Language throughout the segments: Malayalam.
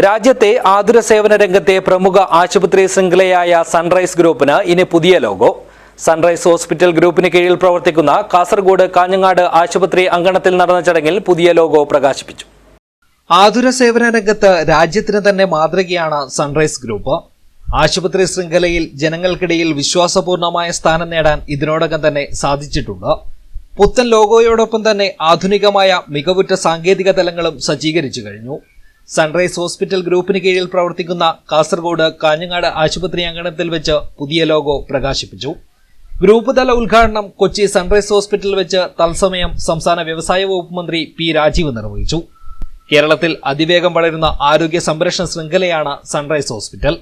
രാജ്യത്തെ ആതുര സേവന രംഗത്തെ പ്രമുഖ ആശുപത്രി ശൃംഖലയായ സൺറൈസ് ഗ്രൂപ്പിന് ഇനി പുതിയ ലോഗോ. സൺറൈസ് ഹോസ്പിറ്റൽ ഗ്രൂപ്പിന് കീഴിൽ പ്രവർത്തിക്കുന്ന കാസർഗോഡ് കാഞ്ഞങ്ങാട് ആശുപത്രി അങ്കണത്തിൽ നടന്ന ചടങ്ങിൽ പുതിയ ലോഗോ പ്രകാശിപ്പിച്ചു. ആതുര സേവന രംഗത്ത് രാജ്യത്തിന് തന്നെ മാതൃകയാണ് സൺറൈസ് ഗ്രൂപ്പ്. ആശുപത്രി ശൃംഖലയിൽ ജനങ്ങൾക്കിടയിൽ വിശ്വാസപൂർണമായ സ്ഥാനം നേടാൻ ഇതിനോടകം തന്നെ സാധിച്ചിട്ടുണ്ട്. പുത്തൻ ലോഗോയോടൊപ്പം തന്നെ ആധുനികമായ മികവുറ്റ സാങ്കേതിക തലങ്ങളും സജ്ജീകരിച്ചു കഴിഞ്ഞു. സൺറൈസ് ഹോസ്പിറ്റൽ ഗ്രൂപ്പിന് കീഴിൽ പ്രവർത്തിക്കുന്ന കാസർഗോഡ് കാഞ്ഞങ്ങാട് ആശുപത്രി അങ്കണത്തിൽ വെച്ച് പുതിയ ലോഗോ പ്രകാശിപ്പിച്ചു. ഗ്രൂപ്പ് തല ഉദ്ഘാടനം കൊച്ചി സൺറൈസ് ഹോസ്പിറ്റൽ വെച്ച് തത്സമയം സംസ്ഥാന വ്യവസായ വകുപ്പ് മന്ത്രി പി രാജീവ് നിർവഹിച്ചു. കേരളത്തിൽ അതിവേഗം വളരുന്ന ആരോഗ്യ സംരക്ഷണ ശൃംഖലയാണ് sunrise hospital.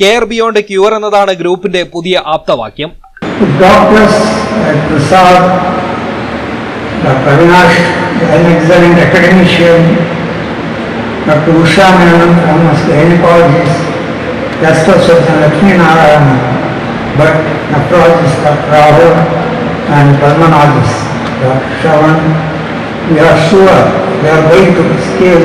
Care beyond cure എന്നതാണ് ഗ്രൂപ്പിന്റെ പുതിയ ആപ്തവാക്യം. Doctor Prasad academician, Dr. Usha Menon, almost the gynecologist, gastrosurgeon Lakshmi Narayana, but nephrologist Dr. Rahul and pulmonologist Dr. Shavan. We are sure we are going to scale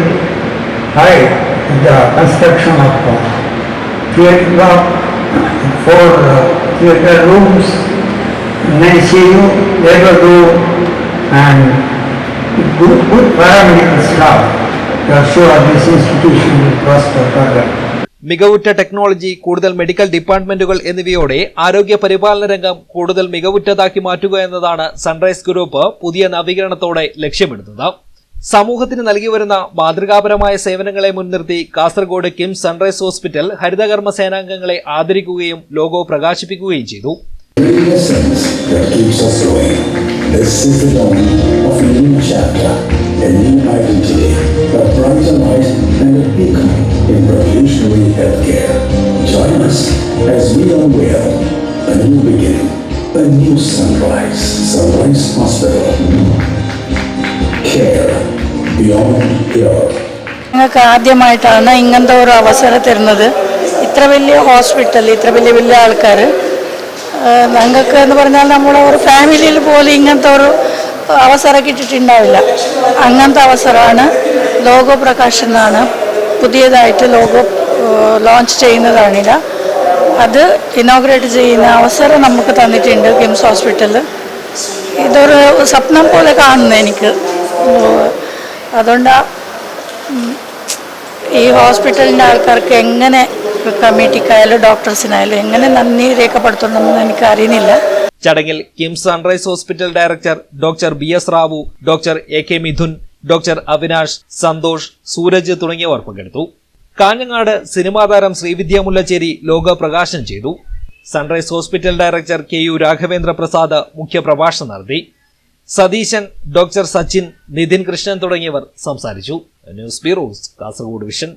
high in the construction of uh, theatre four uh, theatre rooms, an ICU, labor room, and good, good paramedical staff. മികവുറ്റ ടെക്നോളജി കൂടുതൽ മെഡിക്കൽ ഡിപ്പാർട്ട്മെന്റുകൾ എന്നിവയോടെ ആരോഗ്യ പരിപാലന രംഗം കൂടുതൽ മികവുറ്റതാക്കി മാറ്റുക എന്നതാണ് സൺറൈസ് ഗ്രൂപ്പ് പുതിയ നവീകരണത്തോടെ ലക്ഷ്യമിടുന്നത്. സമൂഹത്തിന് നൽകി വരുന്ന മാതൃകാപരമായ സേവനങ്ങളെ മുൻനിർത്തി കാസർഗോഡ് കിംസ് സൺറൈസ് ഹോസ്പിറ്റൽ ഹരിതകർമ്മ സേനാംഗങ്ങളെ ആദരിക്കുകയും ലോഗോ പ്രകാശിപ്പിക്കുകയും ചെയ്തു. The of a new chapter, beacon in revolutionary healthcare. Join us as we unveil a new beginning, a new sunrise, Sunrise Hospital. Care beyond cure. ഞങ്ങൾക്ക് ആദ്യമായിട്ടാണ് ഇങ്ങനത്തെ ഒരു അവസരം തരുന്നത് ഇത്ര വലിയ ഹോസ്പിറ്റൽ ഇത്ര വലിയ വലിയ ആൾക്കാർ ഞങ്ങൾക്ക് എന്ന് പറഞ്ഞാൽ നമ്മളെ ഒരു ഫാമിലിയിൽ പോലും ഇങ്ങനത്തെ ഒരു അവസരം കിട്ടിയിട്ടുണ്ടാവില്ല അങ്ങനത്തെ അവസരമാണ് ലോഗോ പ്രകാശനാണ് പുതിയതായിട്ട് ലോഗോ ലോഞ്ച് ചെയ്യുന്നതാണില്ല അത് ഇനോഗ്രേറ്റ് ചെയ്യുന്ന അവസരം നമുക്ക് തന്നിട്ടുണ്ട് കിംസ് ഹോസ്പിറ്റൽ ഇതൊരു സ്വപ്നം പോലെ കാണുന്നു എനിക്ക്. അതുകൊണ്ട് ഈ ഹോസ്പിറ്റലിന്റെ ആൾക്കാർക്ക് എങ്ങനെ കമ്മിറ്റിക്കായാലും ഡോക്ടേഴ്സിനായാലും എങ്ങനെ നന്ദി രേഖപ്പെടുത്തണമെന്ന് എനിക്ക് അറിയുന്നില്ല ചടങ്ങിൽ KIMS sunrise hospital director doctor B S Rao doctor A K Mithun doctor Avinash Santhosh Sooraj തുടങ്ങിയവർ പങ്കെടുത്തു. കാഞ്ഞങ്ങാട് സിനിമാ താരം ശ്രീവിദ്യ മുല്ലച്ചേരി ലോഗോ പ്രകാശനം ചെയ്തു. Sunrise hospital director K U Raghavendra Prasad മുഖ്യപ്രഭാഷണം നടത്തി. സതീശൻ ഡോക്ടർ സച്ചിൻ നിതിൻ കൃഷ്ണൻ തുടങ്ങിയവർ സംസാരിച്ചു. News bureaus Kasaragod vision.